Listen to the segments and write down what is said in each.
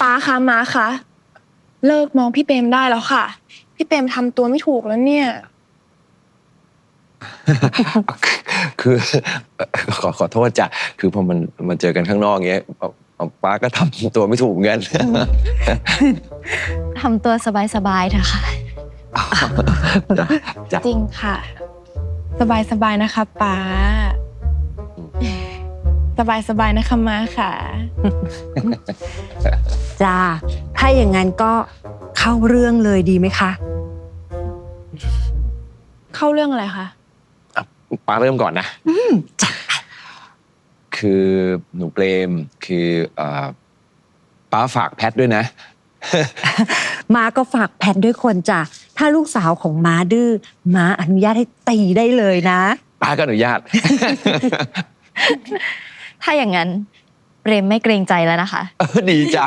ป้าคะมาคะเลิกมองพี่เปรมได้แล้วค่ะ พี่เปรมทำตัวไม่ถูกแล้วเนี่ย คือ ขอขอโทษจ้ะคือพอมันมันเจอกันข้างนอกเงี้ยป้าก็ทำตัวไม่ถูกเหมือนกันทำตัวสบายๆเถอะค่ะ จ้ะจ้ะจริงค่ะสบายสบายๆนะคะป้า สบายสบายๆนะคะมาค่ะ จ้าถ้าอย่างนั้นก็เข้าเรื่องเลยดีไหมคะ เข้าเรื่องอะไรคะป้าเริ่มก่อนนะจ้ะคือหนูเปรมคือเอ่อป้าฝากแพทด้วยนะ ม้าก็ฝากแพทด้วยคนจ้ะถ้าลูกสาวของม้าดื้อม้าอนุญาตให้ตีได้เลยนะป้าก็อนุญาต ถ้าอย่างนั้นเปรมไม่เกรงใจแล้วนะคะ เออดีจ้ะ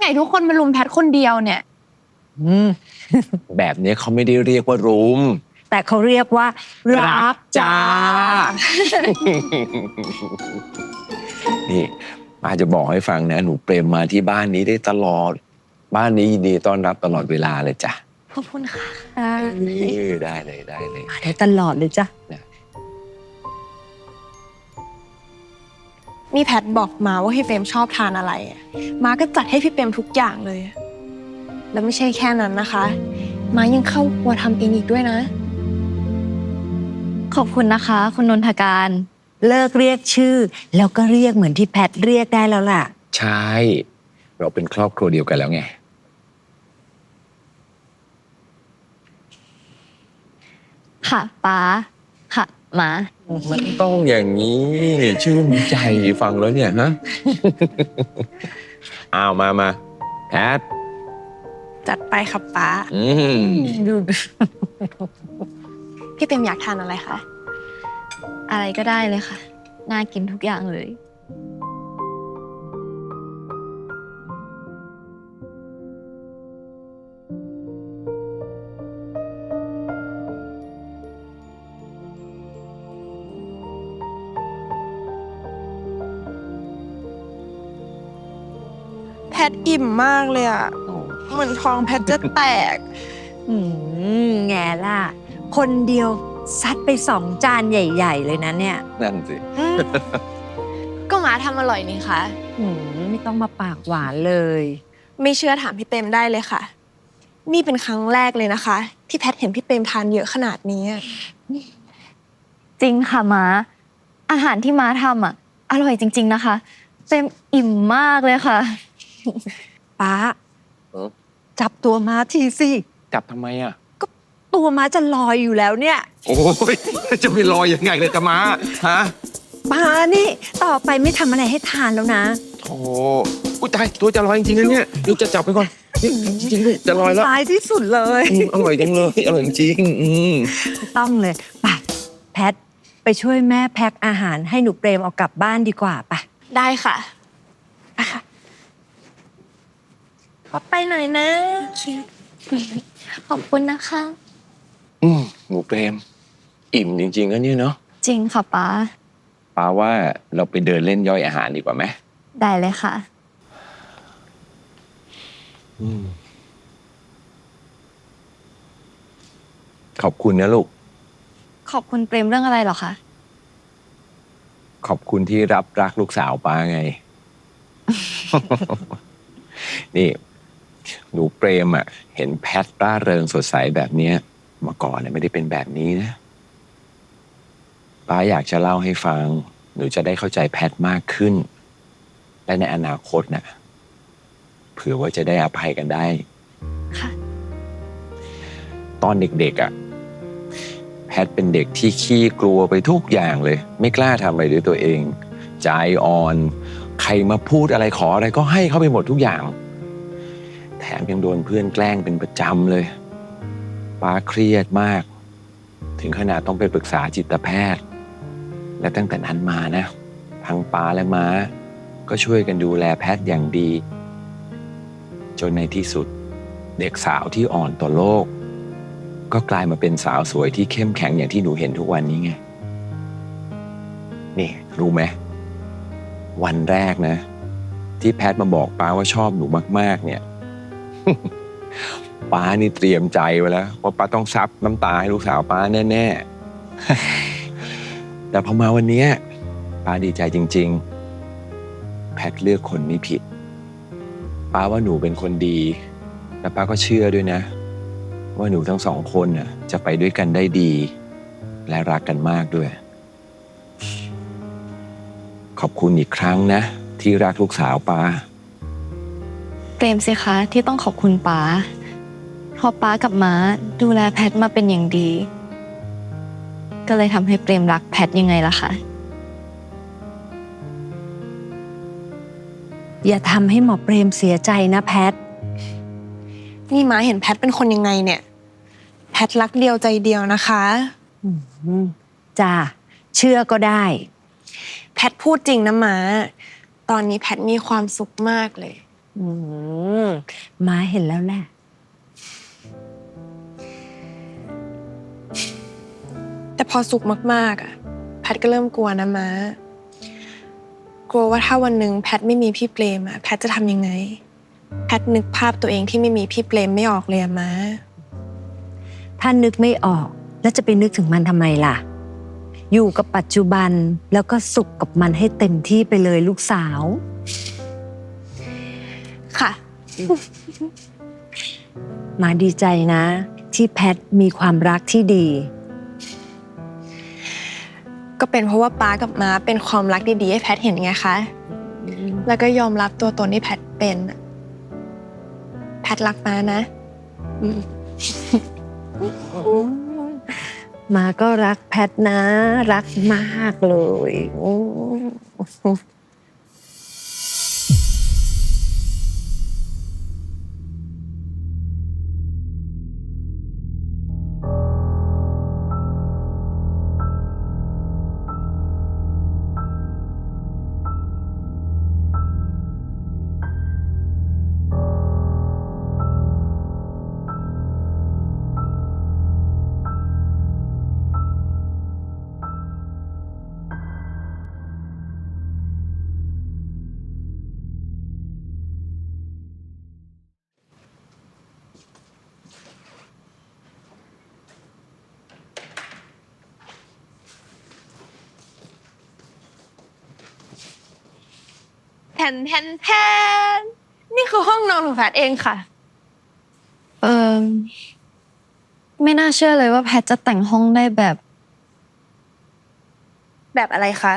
ไงทุกคนมาลุมแพทคนเดียวเนี่ย อืมแบบนี้เขาไม่ได้เรียกว่ารุม แต่เขาเรียกว่ารักจ้า นี่ป้าจะบอกให้ฟังนะหนูเปรมมาที่บ้านนี้ได้ตลอด บ้านนี้ยินดีต้อนรับตลอดเวลาเลยจ้ะขอบคุณค่ะนี่ได้เลยได้เลยได้ตลอดเลยจ้ะนี่ แพทบอกมาว่าพี่เปรมชอบทานอะไรอะมาก็จัดให้พี่เปรมทุกอย่างเลย แล้วไม่ใช่แค่นั้นนะคะ มายังเข้าครัวทำเองอีกด้วยนะ ขอบคุณนะคะ คุณนนทการ เลิกเรียกชื่อ แล้วก็เรียกเหมือนที่แพทเรียกได้แล้วล่ะ ใช่ เราเป็นครอบครัวเดียวกันแล้วไง ค่ะป้าค่ะห มา มันต้องอย่างนี้ชื่นใจฟังแล้วเนี่ยฮะอ้าวมามาแพทจัดไปครับป้า อืมพี่เปรมอยากทานอะไรคะ อะไรก็ได้เลยค่ะ น่ากินทุกอย่างเลย พทอิ่มมากเลยอะเหมือนท้องแพทจะแตก อืมแง่ล่ะ คนเดียวซัดไปสองจานใหญ่ ๆ เลยนะเนี่ย นั่นสิก็มาทำอร่อยนี่คะ อืมไม่ต้องมาปากหวานเลย ไม่เชื่อถามพี่เปรมได้เลยค่ะ นี่เป็นครั้งแรกเลยนะคะ ที่แพทเห็นพี่เปรมทานเยอะขนาดนี้อะจริงค่ะม้า อาหารที่ม้าทำอะ อร่อยจริง ๆ นะคะ เต็มอิ่มมากเลยค่ะ ป้าเออ จับตัวม้าทีสิ จับทำไมอะ ตัวม้าจะลอยอยู่แล้วเนี่ย โอ้ย จะไปรอยังไงเลยจะมาฮะป้านี่ต่อไปไม่ทำอะไรให้ทานแล้วนะโอ้อุ้ยตายตัวจะลอยจริงๆนะเนี่ยเดี๋ยวจะจับไปก่อนนี่จริงๆด้วยจะลอยแล้วตายที่สุดเลย อืมอร่อยจังเลยอร่อยจริงๆอืมต้องเลยไปแพท ไปช่วยแม่แพ็คอาหารให้หนูเปรมเอากลับบ้านดีกว่าปะได้ค่ะ ไปค่ะขอไปหน่อยนะ ขอบคุณนะคะ อืมหนูเปรม อิ่มจริงๆนะเนี่ยเนาะจริงค่ะป้าปาว่าเราไปเดินเล่นย่อยอาหารดีกว่าไหมได้เลยค่ะขอบคุณนะลูก ขอบคุณเปรมเรื่องอะไรเหรอคะ ขอบคุณที่รับรักลูกสาวป้าไง นี่ หนูเปรมอะ เห็นแพทร่าเริงสดใสแบบเนี้ยเมาก่อนเนี่ยไม่ได้เป็นแบบนี้นะ ป้าอยากจะเล่าให้ฟัง หนูจะได้เข้าใจแพทมากขึ้น และในอนาคตน่ะเผื่อว่าจะได้อภัยกันได้ ค่ะ ตอนเด็กๆอะ แพทเป็นเด็กที่ขี้กลัวไปทุกอย่างเลย ไม่กล้าทำอะไรด้วยตัวเอง ใจอ่อน ใครมาพูดอะไรขออะไรก็ให้เข้าไปหมดทุกอย่างแถมยังโดนเพื่อนแกล้งเป็นประจำเลย ป้าเครียดมาก ถึงขนาดต้องไปปรึกษาจิตแพทย์ และตั้งแต่นั้นมานะ ทั้งป้าและม้า ก็ช่วยกันดูแลแพทย์อย่างดี จนในที่สุด เด็กสาวที่อ่อนต่อโลก ก็กลายมาเป็นสาวสวยที่เข้มแข็งอย่างที่หนูเห็นทุกวันนี้ไง นี่รู้ไหมวันแรกนะ ที่แพทมาบอกป้าว่าชอบหนูมาก ๆ เนี่ย ป้านี่เตรียมใจไว้แล้วว่าป้าต้องซับน้ำตาให้ลูกสาวป้าแน่ๆ แต่พอมาวันนี้ป้าดีใจจริง ๆ แพทเลือกคนไม่ผิด ป้าว่าหนูเป็นคนดี และป้าก็เชื่อด้วยนะ ว่าหนูทั้งสองคนน่ะจะไปด้วยกันได้ดี และรักกันมากด้วย ขอบคุณอีกครั้งนะ ที่รักลูกสาวป้า เปรมสิคะที่ต้องขอบคุณป้าเพราะป้ากับม้าดูแลแพทมาเป็นอย่างดี ก็เลยทำให้เปรมรักแพทยังไงล่ะคะอย่าทำให้หมอเปรมเสียใจนะแพท นี่ม้าเห็นแพทเป็นคนยังไงเนี่ย แพทรักเดียวใจเดียวนะคะอืมจ้าเชื่อก็ได้ แพทพูดจริงนะม้า ตอนนี้แพทมีความสุขมากเลย อืมม้าเห็นแล้วแหละ แต่พอสุขมากๆอะ แพทก็เริ่มกลัวนะม้ากลัวว่าถ้าวันหนึ่งแพทไม่มีพี่เปรมอะแพทจะทำยังไง แพทนึกภาพตัวเองที่ไม่มีพี่เปรมไม่ออกเลยอะม้า ถ้านึกไม่ออกแล้วจะไปนึกถึงมันทำไมล่ะ อยู่กับปัจจุบันแล้วก็สุขกับมันให้เต็มที่ไปเลยลูกสาวค่ะ มาดีใจนะ ที่แพทมีความรักที่ดี ก็เป็นเพราะว่าป้ากับม้าเป็นความรักดีๆให้แพทเห็นไงคะ แล้วก็ยอมรับตัวตนที่แพทเป็นอะแพทรักม้านะอืมมาก็รักแพทนะ รักมากเลยอื ผ่นแผ่นแผ่นนี่คือห้องนอนของแพทเองค่ะ เออไม่น่าเชื่อเลยว่าแพทจะแต่งห้องได้แบบ แบบอะไรคะ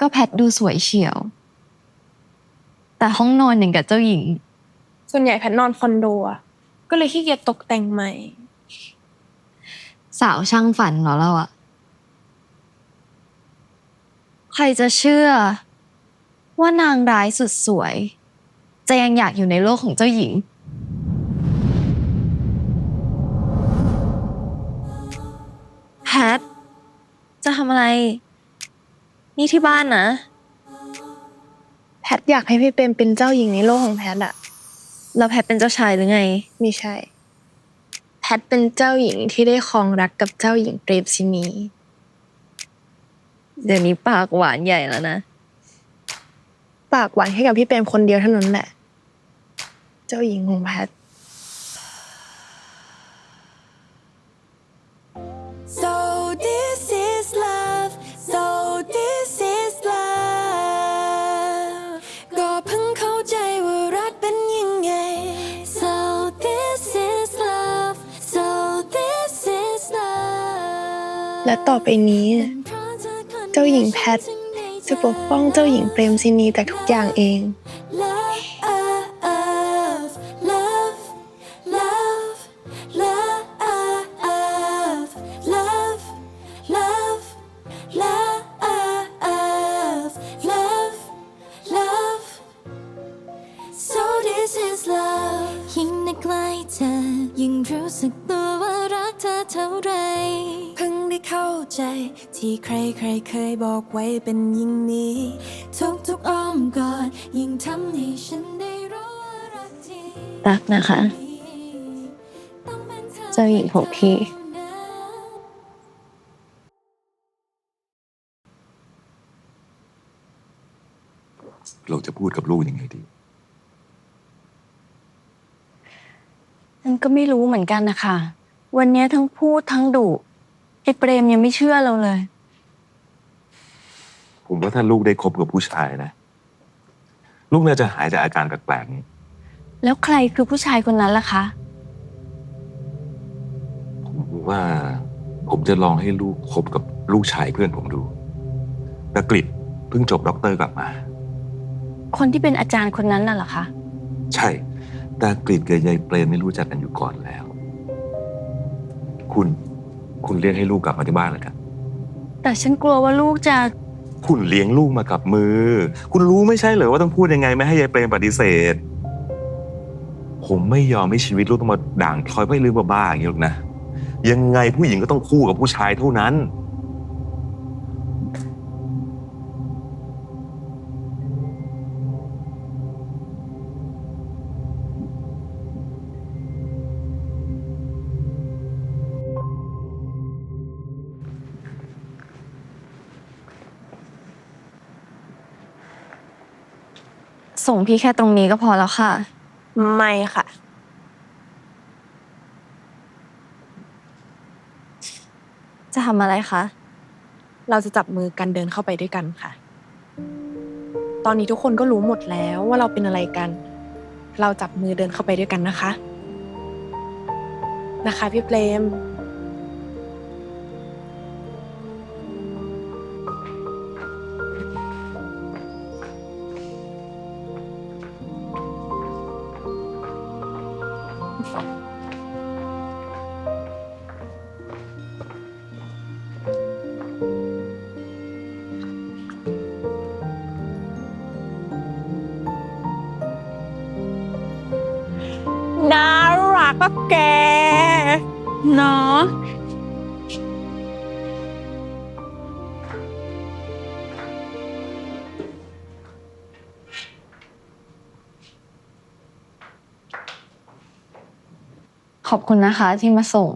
ก็แพทดูสวยเฉียว แต่ห้องนอนอย่างกับเจ้าหญิง ส่วนใหญ่แพทนอนคอนโดอะก็เลยขี้เกียจตกแต่งใหม่ สาวช่างฝันเหรอเราอะใครจะเชื่อ ว่านางร้ายสุดสวย จะยังอยากอยู่ในโลกของเจ้าหญิง แพท จะทำอะไร นี่ที่บ้านนะ แพทอยากให้พี่เปรมเป็นเจ้าหญิงในโลกของแพทอะแล้วแพทเป็นเจ้าชายหรือไง ไม่ใช่ แพทเป็นเจ้าหญิงที่ได้ครองรักกับเจ้าหญิงเปรมซินี เดี๋ยวนี้ปากหวานใหญ่แล้วนะ ปากหวานให้กับพี่เปรมคนเดียวเท่านั้นแหละ เจ้าหญิงของแพท So this is love So this is love ก็เพิ่งเข้าใจว่ารักเป็นยังไง So this is love So this is love และต่อไปนี้ เจ้าหญิงแพท จะปกป้องเจ้าหญิงเปรมซินีจากทุกอย่างเอง ใจ ที่ใครๆเคยบอกไว้เป็นยิ่งนี้ ทุกๆอ้อมกอดยิ่งทำให้ฉันได้รู้ว่ารักจริงรักนะคะเจ้าหญิงของพี่ เราจะพูดกับลูกยังไงดี ฉันก็ไม่รู้เหมือนกันนะคะ วันนี้ทั้งพูดทั้งดุ อ้เปรมยังไม่เชื่อเราเลย ผมว่าถ้าลูกได้คบกับผู้ชายนะ ลูกน่าจะหายจากอาการแปลกๆนี้ แล้วใครคือผู้ชายคนนั้นล่ะคะ ผมว่าผมจะลองให้ลูกคบกับลูกชายเพื่อนผมดูตะกริดเพิ่งจบด็อกเตอร์กลับมา คนที่เป็นอาจารย์คนนั้นน่ะเหรอคะ ใช่ตากริดกับยายเปรมไม่รู้จักกันอยู่ก่อนแล้ว คุณ คุณเรียกให้ลูกกลับมาที่บ้านแล้วกัน แต่ฉันกลัวว่าลูกจะ คุณเลี้ยงลูกมากับมือ คุณรู้ไม่ใช่เหรอว่าต้องพูดยังไงไม่ให้ยายเปรมปฏิเสธ ผมไม่ยอมให้ชีวิตลูกต้องมาด่างพลอยไม่ลืมบ้าๆอย่างนี้หรอกนะ ยังไงผู้หญิงก็ต้องคู่กับผู้ชายเท่านั้น ส่งพี่แค่ตรงนี้ก็พอแล้วค่ะ ไม่ค่ะ จะทำอะไรคะ เราจะจับมือกันเดินเข้าไปด้วยกันค่ะ ตอนนี้ทุกคนก็รู้หมดแล้วว่าเราเป็นอะไรกัน เราจับมือเดินเข้าไปด้วยกันนะคะ นะคะพี่เปรม รักอแกเนาะขอบคุณนะคะที่มาส่ง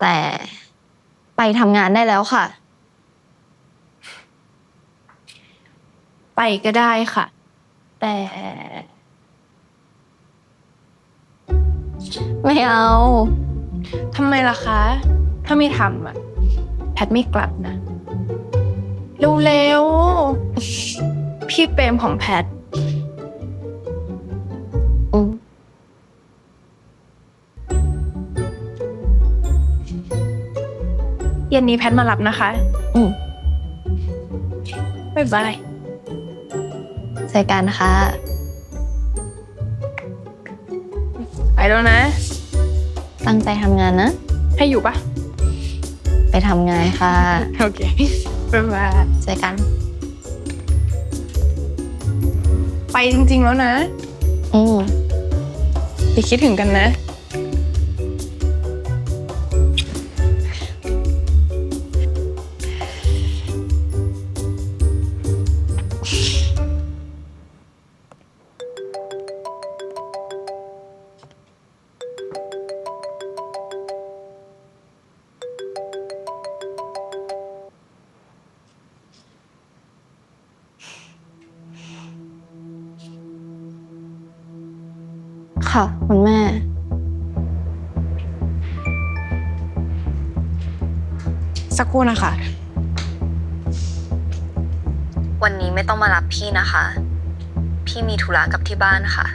แต่ไปทำงานได้แล้วค่ะ ไปก็ได้ค่ะ แต่ ไม่เอา ทำไมล่ะคะ ถ้าไม่ทำอะแพทไม่กลับนะ เร็วๆ พี่เปรมของแพท อืมเย็นนี้แพทมารับนะคะ อืมบ๊ายบาย เจอกันค่ะ แล้วนะ ตั้งใจทำงานนะ ให้อยู่ปะไปทำงานค่ะ โอเคบ๊ายบายเจอกัน ไปจริงๆแล้วนะ อืมอย่าคิดถึงกันนะ ค่ะ คุณแม่ สักครู่นะคะ วันนี้ไม่ต้องมารับพี่นะคะ พี่มีธุระกับที่บ้านค่ะ